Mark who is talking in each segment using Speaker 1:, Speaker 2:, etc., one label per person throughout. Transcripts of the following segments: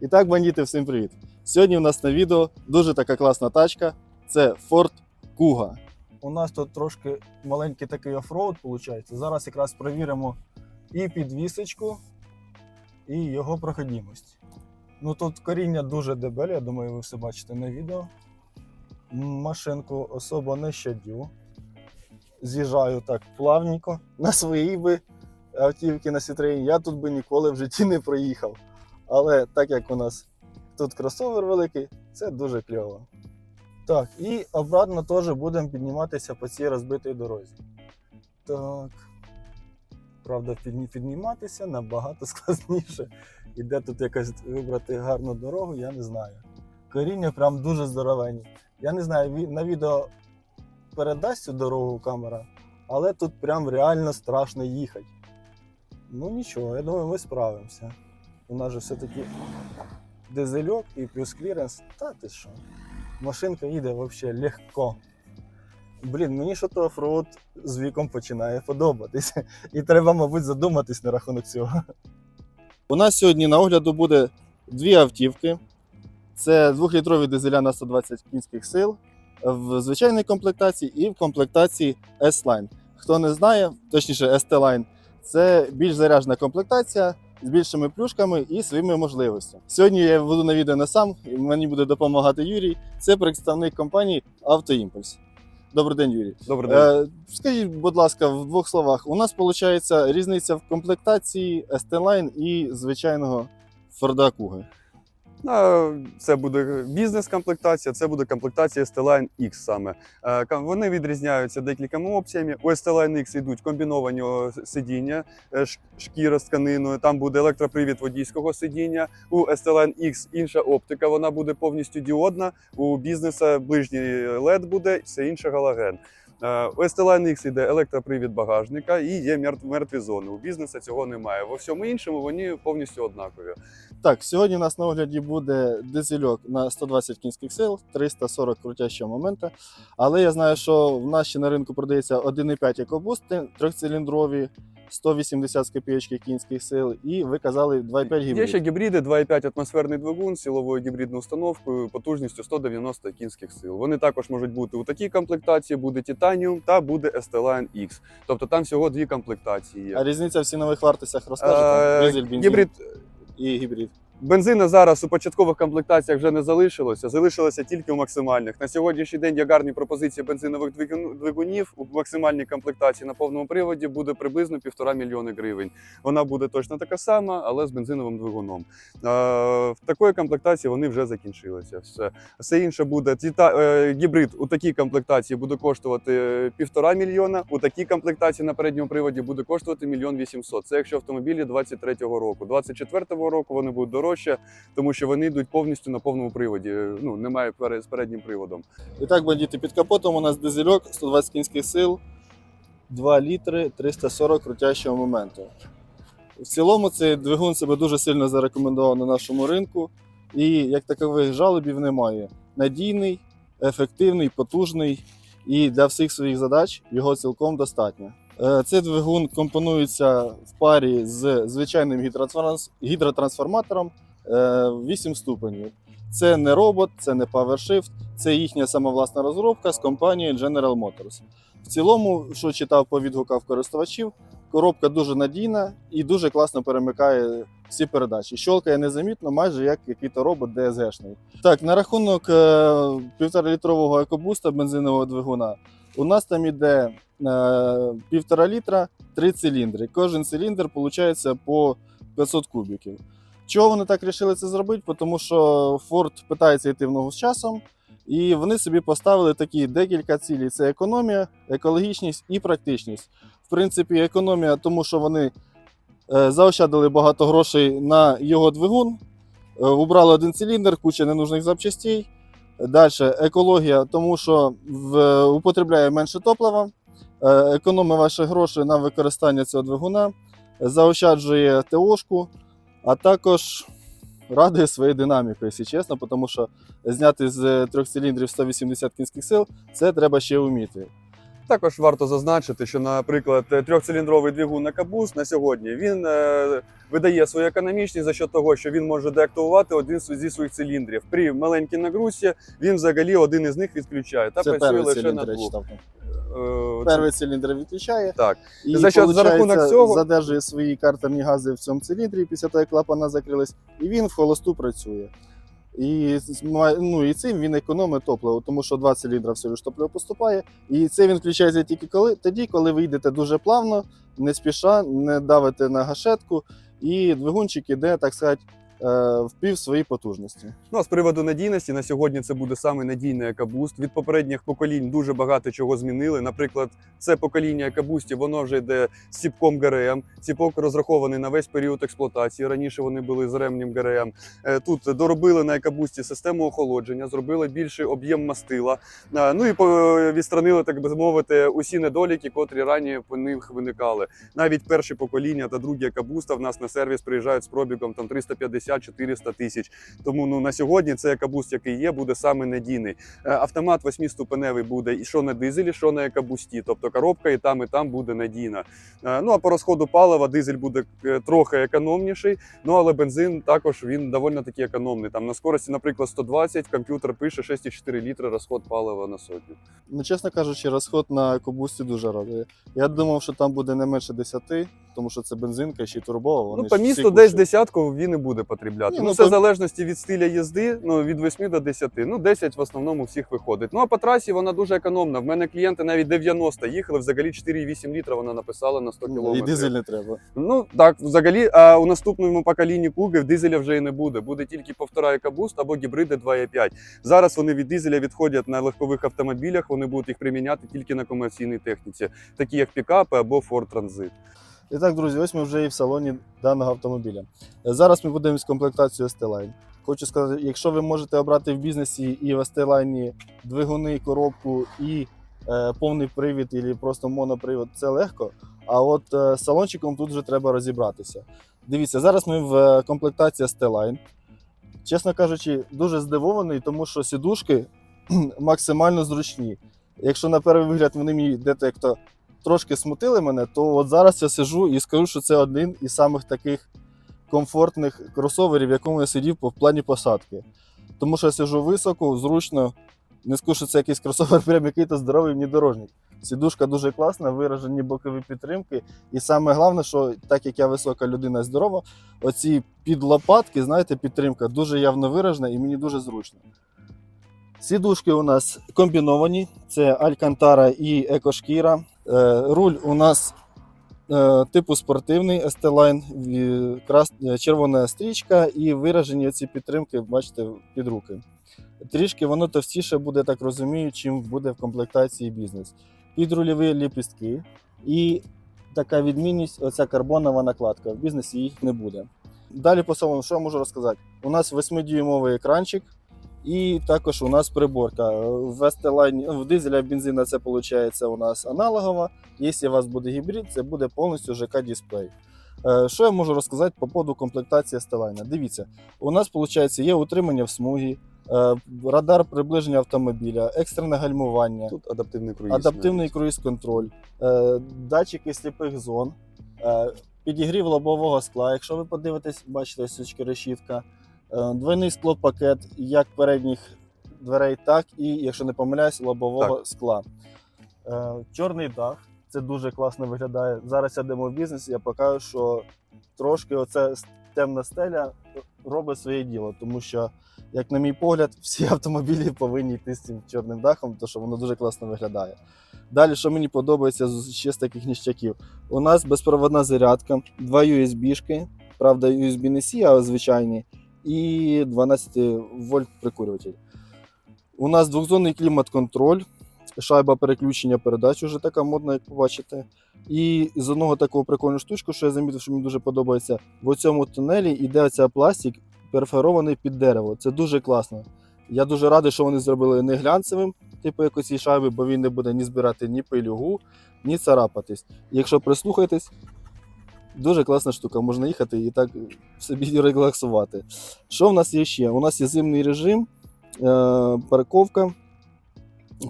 Speaker 1: І так, бандіти, всім привіт! Сьогодні у нас на відео дуже така класна тачка. Це Ford Kuga. У нас тут трошки маленький такий офроуд виходить. Зараз якраз перевіримо і підвісочку, і його проходимость. Ну тут коріння дуже дебеле, я думаю, ви все бачите на відео. Машинку особо не щадю. З'їжджаю так плавненько на своїй би автівки на Citroën. Я тут би ніколи в житті не проїхав. Але так як у нас тут кросовер великий, це дуже кльово. Так, і обратно теж будемо підніматися по цій розбитій дорозі. Так. Правда, підніматися набагато складніше. І де тут якось вибрати гарну дорогу, я не знаю. Коріння прям дуже здоровенні. Я не знаю, на відео передасть цю дорогу камера, але тут прям реально страшно їхати. Ну нічого, я думаю, ми справимося. У нас же все-таки дизельок і плюс кліренс. Та ти що? Машинка їде взагалі легко. Блін, мені що то офроуд з віком починає подобатися. І треба, мабуть, задуматись на рахунок цього. У нас сьогодні на огляду буде дві автівки. Це 2-літрові дизеля на 120 кінських сил в звичайній комплектації і в комплектації S-Line. Хто не знає, точніше ST-Line, це більш заряджена комплектація з більшими плюшками і своїми можливостями. Сьогодні я буду на відео не сам, і мені буде допомагати Юрій. Це представник компанії Автоімпульс. Добрий день, Юрій.
Speaker 2: Добрий день.
Speaker 1: Е, скажіть, будь ласка, в двох словах, у нас виходить різниця в комплектації ST-Line і звичайного Форда Куги.
Speaker 2: Це буде бізнес-комплектація, це буде комплектація ST-Line X саме. Е, Вони відрізняються декількома опціями. У ST-Line X йдуть комбіновані сидіння, е, шкіра з тканиною, там буде електропривід водійського сидіння. У ST-Line X інша оптика, вона буде повністю діодна. У бізнеса ближній LED буде, все інше галоген. Е, У ST-Line X йде електропривід багажника і є мертв- мертві зони. У бізнеса цього немає. Во всьому іншому вони повністю однакові.
Speaker 1: Так, сьогодні у нас на огляді буде дизельок на 120 кінських сил, 340 крутящого момента. Але я знаю, що в нас ще на ринку продається 1,5 екобусти, трьохциліндрові, 180 з копійочки кінських сил, і ви казали 2,5 гібрид.
Speaker 2: Є ще гібриди 2,5 атмосферний двигун з силовою гібридною установкою потужністю 190 кінських сил. Вони також можуть бути у такій комплектації: буде Titanium та буде ST-Line X. Тобто там всього дві комплектації
Speaker 1: А різниця в цінових вартостях розкажете?
Speaker 2: Е,
Speaker 1: Дизель, бензин
Speaker 2: Гібрид
Speaker 1: і гібрид.
Speaker 2: Бензина зараз у початкових комплектаціях вже не залишилося, залишилося тільки у максимальних. На сьогоднішній день є гарні пропозиції бензинових двигунів. У максимальній комплектації на повному приводі буде приблизно півтора мільйони гривень. Вона буде точно така сама, але з бензиновим двигуном. Е, в такої комплектації вони вже закінчилися. Все, все інше буде е, гібрид у такій комплектації буде коштувати е, півтора мільйона. У такій комплектації на передньому приводі буде коштувати мільйон вісімсот. Це якщо автомобілі 23-го року. 24-го року вони будуть дорожче, тому що вони йдуть повністю на повному приводі. Ну немає з переднім приводом.
Speaker 1: І так, бандити, під капотом у нас дизельок 120 кінських сил, 2 літри, 340 крутящого моменту. В цілому цей двигун себе дуже сильно зарекомендував на нашому ринку, і як такових жалобів немає. Надійний, ефективний, потужний, і для всіх своїх задач його цілком достатньо. Е, Цей двигун компонується в парі з звичайним гідротрансформатором е, 8 ступенів. Це не робот, це не PowerShift, це їхня самовласна розробка з компанією General Motors. В цілому, що читав по відгуках користувачів, коробка дуже надійна і дуже класно перемикає всі передачі. Щолкає незамітно, майже як який-то робот DSG-шний. Так, на рахунок е, півторалітрового екобуста бензинового двигуна, у нас там іде е, півтора літра, три циліндри. Кожен циліндр виходить по 500 кубіків. Чого вони так вирішили це зробити? Тому що Ford питається йти в ногу з часом, і вони собі поставили такі декілька цілей: це економія, екологічність і практичність. В принципі, економія, тому що вони е, заощадили багато грошей на його двигун, е, убрали один циліндр, куча ненужних запчастей. Далі екологія, тому що в, употребляє менше топлива, е, економить ваші гроші на використання цього двигуна, заощаджує ТОшку, а також радує своєю динамікою, якщо чесно, тому що зняти з трьох циліндрів 180 кінських сил це треба ще вміти.
Speaker 2: Також варто зазначити, що, наприклад, е, трьохциліндровий двигун на кабуз на сьогодні він е, видає свою економічність за що того, що він може деактивувати один зі своїх циліндрів. При маленькій нагрузці він взагалі один із них відключає та
Speaker 1: Це
Speaker 2: працює лише на двох. Е,
Speaker 1: Перший циліндр відключає.
Speaker 2: Так.
Speaker 1: І
Speaker 2: За що- за рахунок цього-
Speaker 1: задержує свої картерні гази в цьому циліндрі після того, як клапана закрились, і він в холосту працює. І, ну, і цим він економить топливо, тому що два циліндри все ж топливо поступає. І це він включається тільки коли, тоді, коли ви йдете дуже плавно, не спіша, не давите на гашетку, і двигунчик іде, так сказати, в пів своїй потужності.
Speaker 2: Ну а з приводу надійності на сьогодні це буде саме надійний екабуст. Від попередніх поколінь дуже багато чого змінили. Наприклад, це покоління екабустів, воно вже йде з ціпком ГРМ. Ціпок розрахований на весь період експлуатації. Раніше вони були з ремнем ГРМ. Е, Тут доробили на екабусті систему охолодження, зробили більший об'єм мастила. Е, Ну і відстранили, так би мовити, усі недоліки, котрі раніше по них виникали. Навіть перші покоління та другі екабуста в нас на сервіс приїжджають з пробігом там 350-400 тисяч. Тому ну на сьогодні цей екабуст, який є, буде саме надійний. Е, Автомат восьмиступеневий буде і що на дизелі, що на екабусті. Тобто коробка і там, і там буде надійна. Е, Ну а по розходу палива дизель буде е, трохи економніший. Ну але бензин також він доволі таки економний. Там на скорості, наприклад, 120, комп'ютер пише 6,4 літри розход палива на сотню.
Speaker 1: Ну, чесно кажучи, розход на кобусті дуже радує. Я думав, що там буде не менше 10, тому що це бензинка, ще й турбова. Вони
Speaker 2: ну, по місту десь десятку він і буде потрібляти.
Speaker 1: Ні,
Speaker 2: ну,
Speaker 1: ну,
Speaker 2: це
Speaker 1: по-
Speaker 2: в залежності від стиля їзди, ну від 8 до 10. Ну, 10 в основному всіх виходить. Ну а по трасі вона дуже економна. В мене клієнти навіть 90 їхали, взагалі 4,8 літра вона написала на 100
Speaker 1: Ну,
Speaker 2: кілометрів.
Speaker 1: І дизель не треба.
Speaker 2: Ну так, взагалі, а у наступному поколінні куги дизеля вже і не буде. Буде тільки повтора екабуст або гібриди 2.5. Зараз вони від дизеля відходять на легкових автомобілях. Вони будуть їх приміняти тільки на комерційній техніці, такі як пікапи або Ford Transit.
Speaker 1: І так, друзі, ось ми вже і в салоні даного автомобіля. Зараз ми подивимось комплектацію ST-Line. Хочу сказати, якщо ви можете обрати в бізнесі і в ST-Line двигуни, коробку і е, повний привід, або просто монопривід, це легко. А от е, з салончиком тут вже треба розібратися. Дивіться, зараз ми в е, комплектації ST-Line. Чесно кажучи, дуже здивований, тому що сідушки максимально зручні. Якщо на перший вигляд вони мені де-то трошки смутили мене, то от зараз я сижу і скажу, що це один із самих таких комфортних кросоверів, в якому я сидів в плані посадки. Тому що я сижу високо, зручно. Не скажу, що це якийсь кросовер, прям який-то здоровий внедорожник. Сідушка дуже класна, виражені бокові підтримки. І саме головне, що так як я висока людина здорова, оці підлопатки, знаєте, підтримка дуже явно виражена і мені дуже зручно. Сідушки у нас комбіновані: це Алькантара і Екошкіра. Е, Руль у нас е, типу спортивний ST-Line, е, червона стрічка і виражені ці підтримки, бачите, під руки. Трішки воно товстіше буде, так розумію, чим буде в комплектації бізнес. Підрульові ліпістки і така відмінність оця карбонова накладка. В бізнесі їх не буде. Далі по салону, що я можу розказати? У нас 8-дюймовий екранчик, і також у нас приборка. В ST-Line, в дизеля бензина це виходить у нас аналогова. Якщо у вас буде гібрид, це буде повністю ЖК-дисплей. Е, Що я можу розказати по поводу комплектації Стелайна? Дивіться, у нас виходить є утримання в смугі, е, радар приближення автомобіля, екстрене гальмування,
Speaker 2: Тут адаптивний круїз.
Speaker 1: адаптивний круїз-контроль, е, датчики сліпих зон, підігрів лобового скла. Якщо ви подивитесь, бачите, сучки решітка, двойний склопакет як передніх дверей, так і, якщо не помиляюсь, лобового скла. Е, Чорний дах. Це дуже класно виглядає. Зараз я йдемо в бізнес, я покажу, що трошки оце темна стеля робить своє діло, тому що, як на мій погляд, всі автомобілі повинні йти з цим чорним дахом, тому що воно дуже класно виглядає. Далі, що мені подобається з ще з таких ніштяків, у нас безпроводна зарядка, два USB-шки, правда, USB не C, а звичайні, і 12 вольт прикурюватель. У нас двохзонний клімат-контроль, шайба переключення передач, уже така модна, як побачите. І з одного такого прикольну штучку, що я замітив, що мені дуже подобається, в цьому тунелі йде оця пластик перфорований під дерево. Це дуже класно. Я дуже радий, що вони зробили не глянцевим, типу як оці шайби, бо він не буде ні збирати ні пилюгу, ні царапатись. Якщо прислухаєтесь, дуже класна штука, можна їхати і так собі релаксувати. Що в нас є ще? У нас є зимний режим, е, парковка,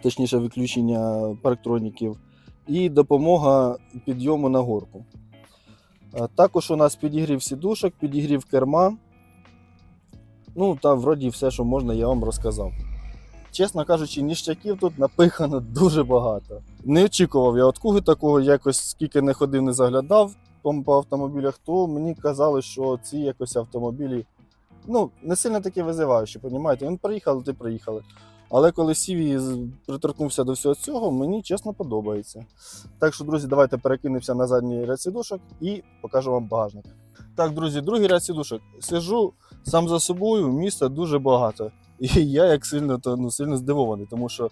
Speaker 1: точніше, виключення парктроніків. і допомога підйому на горку. Е, Також у нас підігрів сідушок, підігрів керма. Ну, та вроді все, що можна, я вам розказав. Чесно кажучи, ніштяків тут напихано дуже багато. Не очікував я від куги такого, якось скільки не ходив, не заглядав по, по автомобілях, то мені казали, що ці якось автомобілі ну, не сильно такі визиваючі, понімаєте? Він приїхали, ти приїхали. Але коли сів і приторкнувся до всього цього, мені чесно подобається. Так що, друзі, давайте перекинемося на задній ряд сідушок і покажу вам багажник. Так, друзі, другий ряд сідушок. Сижу сам за собою, місця дуже багато. І я як сильно, то, ну, сильно здивований, тому що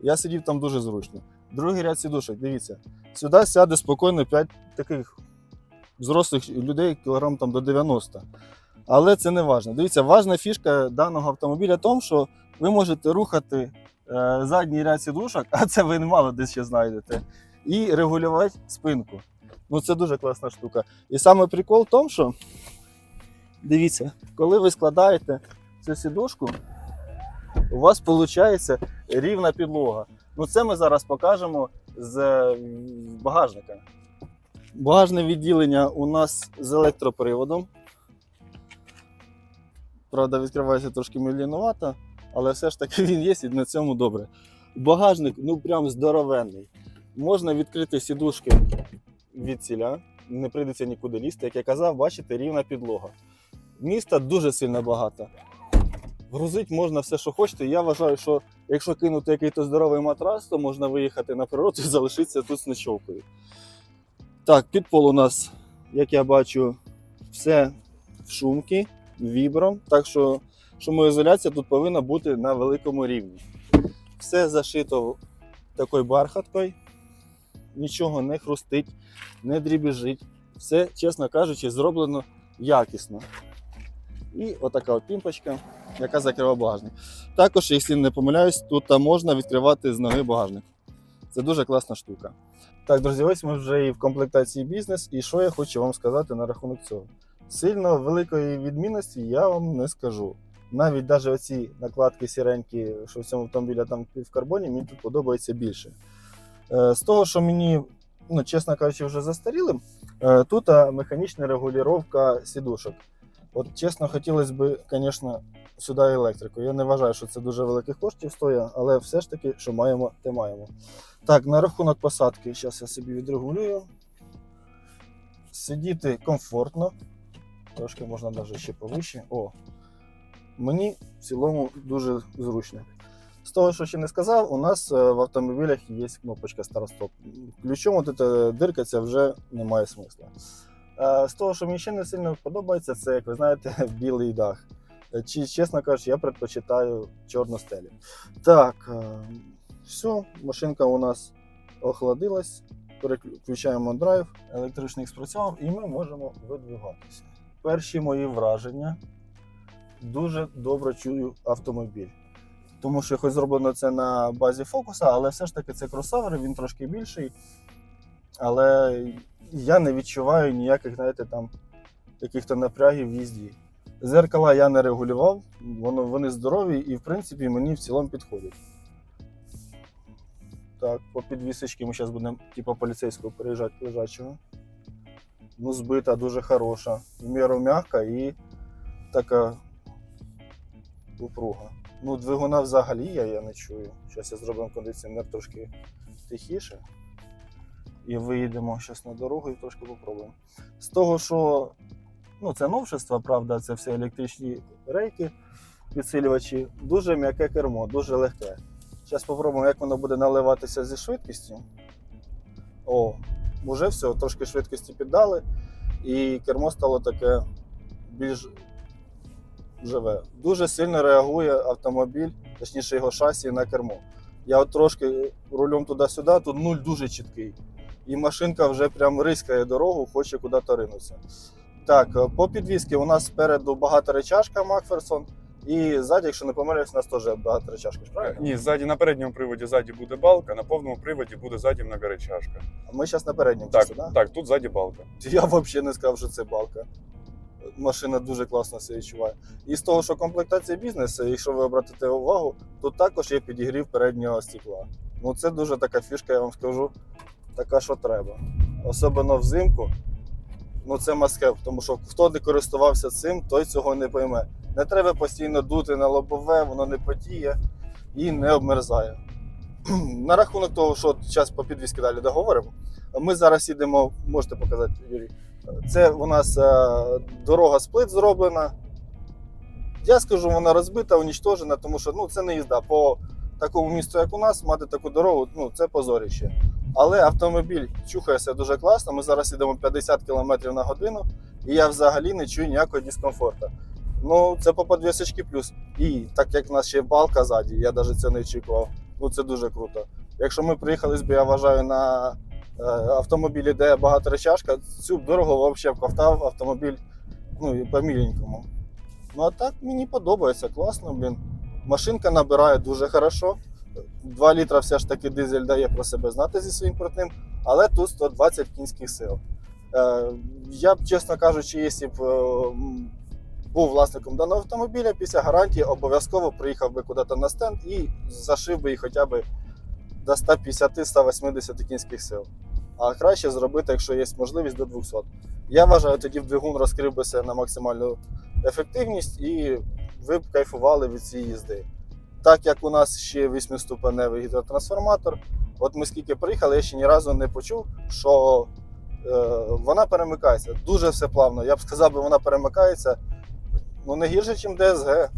Speaker 1: я сидів там дуже зручно. Другий ряд сідушок, дивіться, сюди сяде спокійно 5 таких взрослих людей, кілограм там до 90. Але це не важливо. Дивіться, важна фішка даного автомобіля в тому, що ви можете рухати е, задній ряд сідушок, а це ви мало десь ще знайдете, і регулювати спинку. Ну це дуже класна штука. І саме прикол в тому, що дивіться, коли ви складаєте цю сідушку, у вас виходить рівна підлога. Ну це ми зараз покажемо з е, багажника. Багажне відділення у нас з електроприводом. Правда, відкривається трошки мілінувато, але все ж таки він є і на цьому добре. Багажник ну прям здоровенний. Можна відкрити сідушки від ціля, не прийдеться нікуди лізти. Як я казав, бачите, рівна підлога. Міста дуже сильно багато. Грузить можна все, що хочете. Я вважаю, що якщо кинути якийсь здоровий матрас, то можна виїхати на природу і залишитися тут з ночовкою. Так, під пол у нас, як я бачу, все в шумки, вібром. Так що шумоізоляція тут повинна бути на великому рівні. Все зашито такою бархаткою, нічого не хрустить, не дрібіжить. Все, чесно кажучи, зроблено якісно. І отака от пімпочка, яка закриває багажник. Також, якщо не помиляюсь, тут можна відкривати з ноги багажник. Це дуже класна штука. Так, друзі, ось ми вже і в комплектації бізнес. І що я хочу вам сказати на рахунок цього? Сильно великої відмінності я вам не скажу. Навіть навіть оці накладки сіренькі, що в цьому автомобілі там в карбоні, мені тут подобається більше. Е, З того, що мені, ну, чесно кажучи, вже застарілим, е, тут механічна регулювання сідушок. От чесно, хотілося б, звісно, сюди електрику. Я не вважаю, що це дуже великих коштів стоїть, але все ж таки, що маємо, те маємо. Так, на рахунок посадки, зараз я собі відрегулюю. Сидіти комфортно. Трошки можна навіть ще повище. О, мені в цілому дуже зручно. З того, що ще не сказав, у нас е, в автомобілях є кнопочка старт-стоп. Ключом от ця дирка ця вже не має смисла. Е, З того, що мені ще не сильно подобається, це, як ви знаєте, білий дах. Е, Чи, чесно кажучи, я предпочитаю чорну стелю. Так, е, все, машинка у нас охладилась. Переключаємо драйв, електричний спрацював, і ми можемо видвигатися. Перші мої враження. Дуже добре чую автомобіль. Тому що хоч зроблено це на базі фокуса, але все ж таки це кросовер, він трошки більший. Але я не відчуваю ніяких, знаєте, там яких-то напрягів в їзді. Зеркала я не регулював, воно, вони здорові і, в принципі, мені в цілому підходять. Так, по підвісочці ми зараз будемо типу поліцейського переїжджати лежачого. Ну, збита, дуже хороша. В міру м'яка і така упруга. Ну, двигуна взагалі я, я не чую. Зараз я зробимо кондиціонер трошки тихіше. І виїдемо зараз на дорогу і трошки попробуємо. З того, що ну, це новшество, правда, це все електричні рейки, підсилювачі, дуже м'яке кермо, дуже легке. Зараз спробуємо, як воно буде наливатися зі швидкістю. О, вже все, трошки швидкості піддали, і кермо стало таке більш живе. Дуже сильно реагує автомобіль, точніше його шасі на кермо. Я от трошки рулем туди-сюди, тут нуль дуже чіткий. І машинка вже прям рискає дорогу, хоче куди-то ринутися. Так, е, по підвізки у нас спереду багаторечашка Макферсон, і ззаді, якщо не помиляюсь, у нас теж багаторечашка, ж правильно?
Speaker 2: Ні, ззаді на передньому приводі ззаді буде балка, на повному приводі буде ззаді многоречашка.
Speaker 1: Ми зараз на передньому
Speaker 2: Так,
Speaker 1: часі, да?
Speaker 2: так, тут ззаді балка.
Speaker 1: Я взагалі не сказав, що це балка. Машина дуже класно себе відчуває. І з того, що комплектація бізнесу, якщо ви обратите увагу, тут також є підігрів переднього стекла. Ну це дуже така фішка, я вам скажу. Така, що треба. Особливо взимку. Ну це маскев, тому що хто не користувався цим, той цього не пойме. Не треба постійно дути на лобове, воно не потіє і не обмерзає. На рахунок того, що зараз по підвізки далі договоримо. Ми зараз їдемо, можете показати, Юрій. Це у нас е, дорога сплит зроблена. Я скажу, вона розбита, унічтожена, тому що ну, це не їзда. По такому місту, як у нас, мати таку дорогу, ну, це позорище. Але автомобіль чухається дуже класно. Ми зараз їдемо 50 км на годину, і я взагалі не чую ніякого дискомфорту. Ну, це по подвісочці плюс. І так як в нас ще балка ззаді, я навіть це не очікував. Ну це дуже круто. Якщо ми приїхали, я вважаю, на е, автомобілі, де багаторечашка, цю дорогу взагалі вковтав автомобіль ну, по міленькому. Ну а так мені подобається, класно, блін. Машинка набирає дуже хорошо. 2 літра все ж таки дизель дає про себе знати зі своїм протним, але тут 120 кінських сил. Е, я б, чесно кажучи, якщо б е, був власником даного автомобіля, після гарантії обов'язково приїхав би куди-то на стенд і зашив би їх хоча б до 150-180 кінських сил. А краще зробити, якщо є можливість, до 200. Я вважаю, тоді двигун розкрив би себе на максимальну ефективність і ви б кайфували від цієї їзди. Так як у нас ще 8-ступеневий гідротрансформатор, от ми скільки приїхали, я ще ні разу не почув, що е, вона перемикається. Дуже все плавно. Я б сказав, би, вона перемикається ну, не гірше, ніж ДСГ,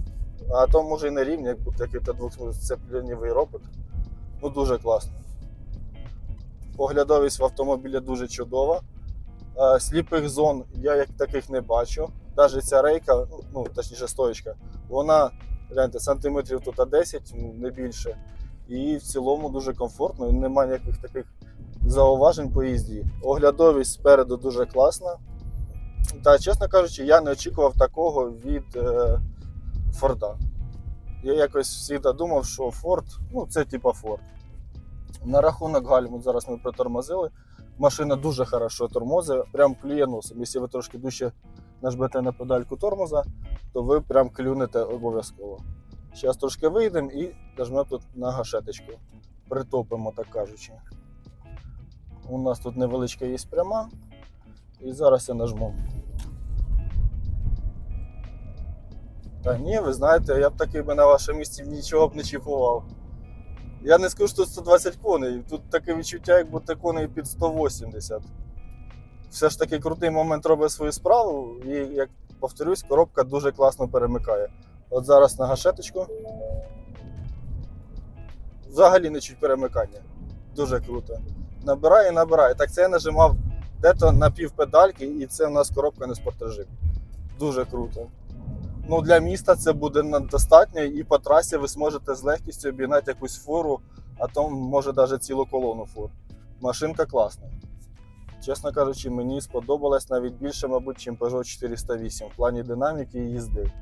Speaker 1: а то може і на рівні, як буде який-то двохсцепленівий робот. Ну дуже класно. Оглядовість в автомобілі дуже чудова. Е, Сліпих зон я як таких не бачу. Навіть ця рейка, ну точніше стоечка, вона гляньте, сантиметрів тут 10, ну, не більше. І в цілому дуже комфортно, немає ніяких таких зауважень по їзді. Оглядовість спереду дуже класна. Та, чесно кажучи, я не очікував такого від е, Форда. Я якось завжди думав, що Форд, ну це типа Форд. На рахунок гальм, от зараз ми притормозили. Машина дуже хорошо тормозить, прям клює носом. Якщо ви трошки дужче нажмете на педальку тормоза, то ви прям клюнете обов'язково. Зараз трошки вийдемо і нажмемо тут на гашеточку. Притопимо, так кажучи. У нас тут невеличка є пряма. І зараз я нажму. Та ні, ви знаєте, я б такий би на вашому місці нічого б не чіпував. Я не скажу, що тут 120 коней. Тут таке відчуття, як будто коней під 180. Все ж таки крутий момент робить свою справу, і, як повторюсь, коробка дуже класно перемикає. От зараз на гашеточку. Взагалі не чуть перемикання. Дуже круто. Набирає і набирає. Так це я нажимав де-то на пів педальки, і це в нас коробка не спортрежим. Дуже круто. Ну, для міста це буде достатньо, і по трасі ви зможете з легкістю обігнати якусь фуру, а то може навіть цілу колону фур. Машинка класна. Чесно кажучи, мені сподобалась навіть більше, мабуть, ніж Peugeot 408 в плані динаміки і їзди.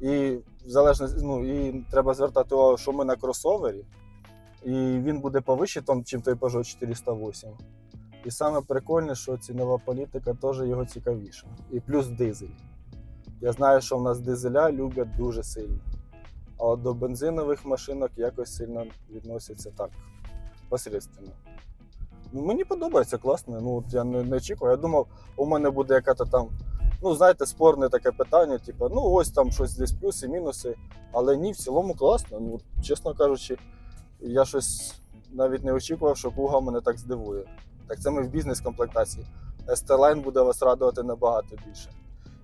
Speaker 1: І в залежності, ну, і треба звертати увагу, що ми на кросовері, і він буде повище, ніж той Peugeot 408. І саме прикольне, що цінова політика теж його цікавіша. І плюс дизель. Я знаю, що в нас дизеля люблять дуже сильно. А от до бензинових машинок якось сильно відносяться так, посередственно. Мені подобається класно. Ну, от я не, не очікував. Я думав, у мене буде яка-то там, ну, знаєте, спорне таке питання, типу, ну ось там щось десь плюси, мінуси. Але ні, в цілому класно. Ну, чесно кажучи, я щось навіть не очікував, що Куга мене так здивує. Так це ми в бізнес-комплектації. ST-Line буде вас радувати набагато більше.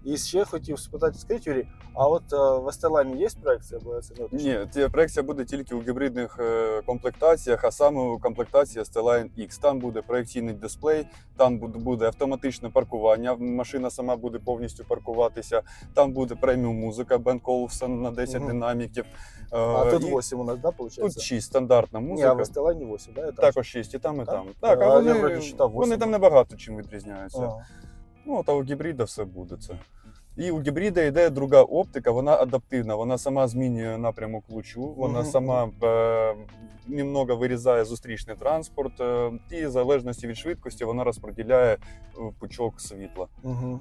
Speaker 1: І ще хотів спитати, скажіть, Юрій, а от е, в ST-Line є проекція, бо це не?
Speaker 2: Ні, ця проекція буде тільки у гібридних е, комплектаціях, а саме у комплектації Stelline X. Там буде проекційний дисплей, там буде, автоматичне паркування. Машина сама буде повністю паркуватися. Там буде преміум музика Бен Колсон на 10
Speaker 1: Мгм.
Speaker 2: динаміків. Е,
Speaker 1: А тут
Speaker 2: і
Speaker 1: 8 у нас, да, виходить?
Speaker 2: Тут 6 стандартна
Speaker 1: Ні, а
Speaker 2: музика.
Speaker 1: в ST-Line 8, да?
Speaker 2: Також 6 і там, і
Speaker 1: Так?
Speaker 2: там. Так,
Speaker 1: А,
Speaker 2: а
Speaker 1: я
Speaker 2: вони,
Speaker 1: вроді
Speaker 2: вони
Speaker 1: 8.
Speaker 2: там небагато чим відрізняються.
Speaker 1: Ага.
Speaker 2: Ну, та у гібрида все буде це. І у гібрида йде друга оптика, вона адаптивна, вона сама змінює напрямок лучу, вона сама е, немного вирізає зустрічний транспорт, е, і в залежності від швидкості вона розподіляє е, пучок світла.
Speaker 1: Угу.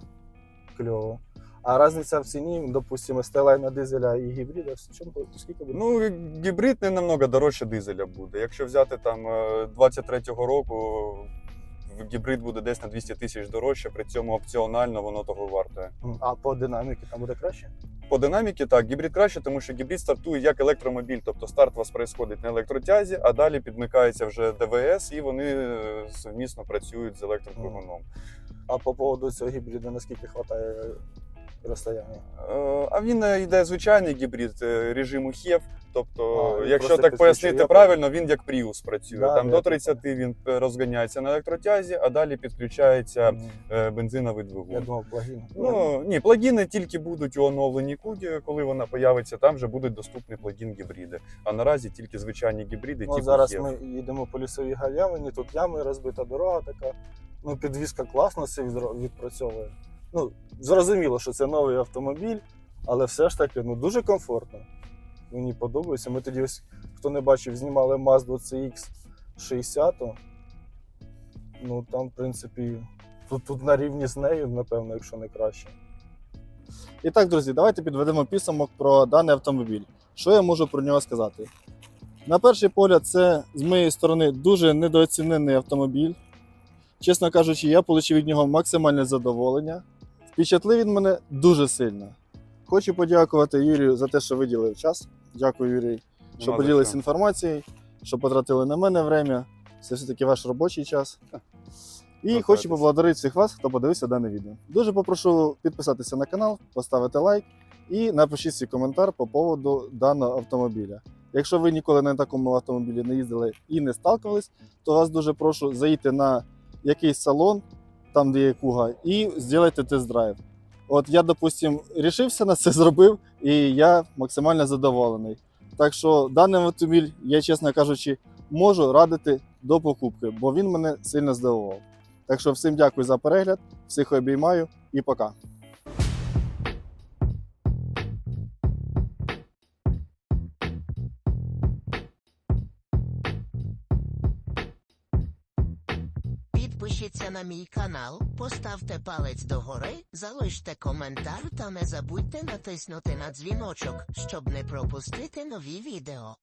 Speaker 1: Кльово. А різниця в ціні, допустимо, стелайна дизеля і гібрида, в чому скільки буде?
Speaker 2: Ну, гібрид не намного дорожче дизеля буде. Якщо взяти там е, 23-го року, гібрид буде десь на 200 тисяч дорожче, при цьому опціонально воно того вартує.
Speaker 1: А по динаміці там буде краще?
Speaker 2: По динаміці так, гібрид краще, тому що гібрид стартує як електромобіль, тобто старт у вас відбувається на електротязі, а далі підмикається вже ДВС, і вони е, совмісно працюють з електродвигуном.
Speaker 1: А по поводу цього гібриду, наскільки вистачає розстояння?
Speaker 2: Е, А він е, йде звичайний гібрид е, режиму HEV. Тобто,
Speaker 1: А,
Speaker 2: якщо так пояснити
Speaker 1: Я
Speaker 2: правильно, він як Prius працює.
Speaker 1: Да,
Speaker 2: Там
Speaker 1: я
Speaker 2: до
Speaker 1: так
Speaker 2: 30 він розганяється на електротязі, а далі підключається е, бензиновий
Speaker 1: Я
Speaker 2: двигун.
Speaker 1: думав, плагін.
Speaker 2: Ну ні, плагіни тільки будуть у оновленій куді, коли вона появиться, там вже будуть доступні плагін гібриди. А наразі тільки звичайні гібриди.
Speaker 1: Ну,
Speaker 2: типу
Speaker 1: зараз
Speaker 2: HEV.
Speaker 1: ми їдемо по лісовій галявині, тут ями, розбита дорога така. Ну, підвізка класно відпрацьовує. Ну, зрозуміло, що це новий автомобіль, але все ж таки ну, дуже комфортно. Мені подобається. Ми тоді ось, хто не бачив, знімали Mazda CX-60. Ну, там, в принципі, тут, тут на рівні з нею, напевно, якщо не краще. І так, друзі, давайте підведемо підсумок про даний автомобіль. Що я можу про нього сказати? На перший погляд, це з моєї сторони дуже недооцінений автомобіль. Чесно кажучи, я отримав від нього максимальне задоволення. Впечатлив він мене дуже сильно. Хочу подякувати Юрію за те, що виділив час. Дякую, Юрій, що поділилися інформацією, що потратили на мене время. Це все-таки ваш робочий час. І
Speaker 2: Звертайтесь.
Speaker 1: хочу поблагодарити всіх вас, хто подивився дане відео. Дуже попрошу підписатися на канал, поставити лайк і напишіть свій коментар по поводу даного автомобіля. Якщо ви ніколи на такому автомобілі не їздили і не сталкувались, то вас дуже прошу заїти на якийсь салон, там де є куга, і зробити тест-драйв. От я, допустим, рішився на це зробив, і я максимально задоволений. Так що даний автомобіль, я, чесно кажучи, можу радити до покупки, бо він мене сильно здивував. Так що всім дякую за перегляд, всіх обіймаю і пока.
Speaker 3: На мій канал, поставте палець догори, залиште коментар та не забудьте натиснути на дзвіночок, щоб не пропустити нові відео.